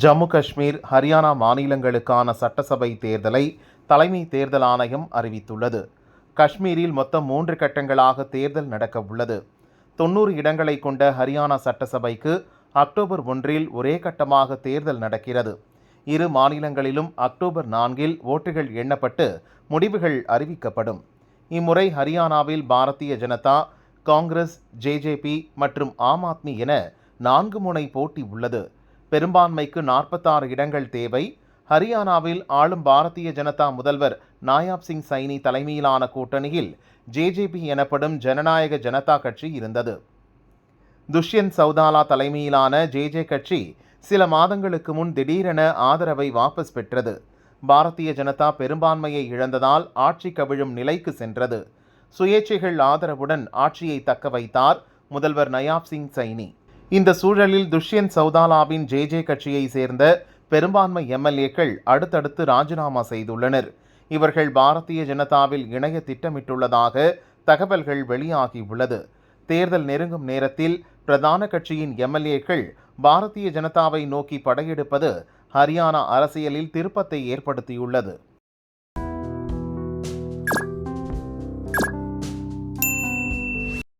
ஜம்மு காஷ்மீர் ஹரியானா மாநிலங்களுக்கான சட்டசபை தேர்தலை தலைமை தேர்தல் ஆணையம் அறிவித்துள்ளது. காஷ்மீரில் மொத்தம் மூன்று கட்டங்களாக தேர்தல் நடக்க உள்ளது. தொண்ணூறு இடங்களை கொண்ட ஹரியானா சட்டசபைக்கு அக்டோபர் ஒன்றில் ஒரே கட்டமாக தேர்தல் நடக்கிறது. இரு மாநிலங்களிலும் அக்டோபர் நான்கில் ஓட்டுகள் எண்ணப்பட்டு முடிவுகள் அறிவிக்கப்படும். இம்முறை ஹரியானாவில் பாரதிய ஜனதா காங்கிரஸ் ஜேஜேபி மற்றும் ஆம் ஆத்மி என நான்கு முனை போட்டி உள்ளது. பெரும்பான்மைக்கு நாற்பத்தாறு இடங்கள் தேவை. ஹரியானாவில் ஆளும் பாரதிய ஜனதா முதல்வர் நாயாப் சிங் சைனி தலைமையிலான கூட்டணியில் ஜேஜேபி எனப்படும் ஜனநாயக ஜனதா கட்சி இருந்தது. துஷ்யந்த் சௌதாலா தலைமையிலான ஜேஜே கட்சி சில மாதங்களுக்கு முன் திடீரென ஆதரவை வாபஸ் பெற்றது. பாரதிய ஜனதா பெரும்பான்மையை இழந்ததால் ஆட்சி கவிழும் நிலைக்கு சென்றது. சுயேட்சைகள் ஆதரவுடன் ஆட்சியை தக்க வைத்தார் முதல்வர் நயாப் சிங் சைனி. இந்த சூழலில் துஷ்யந்த் சௌதாலாவின் ஜேஜே கட்சியை சேர்ந்த பெரும்பான்மை எம்எல்ஏக்கள் அடுத்தடுத்து ராஜினாமா செய்துள்ளனர். இவர்கள் பாரதிய ஜனதாவில் இணைய திட்டமிட்டுள்ளதாக தகவல்கள் வெளியாகியுள்ளது. தேர்தல் நெருங்கும் நேரத்தில் பிரதான கட்சியின் எம்எல்ஏக்கள் பாரதிய ஜனதாவை நோக்கி படையெடுப்பது ஹரியானா அரசியலில் திருப்பத்தை ஏற்படுத்தியுள்ளது.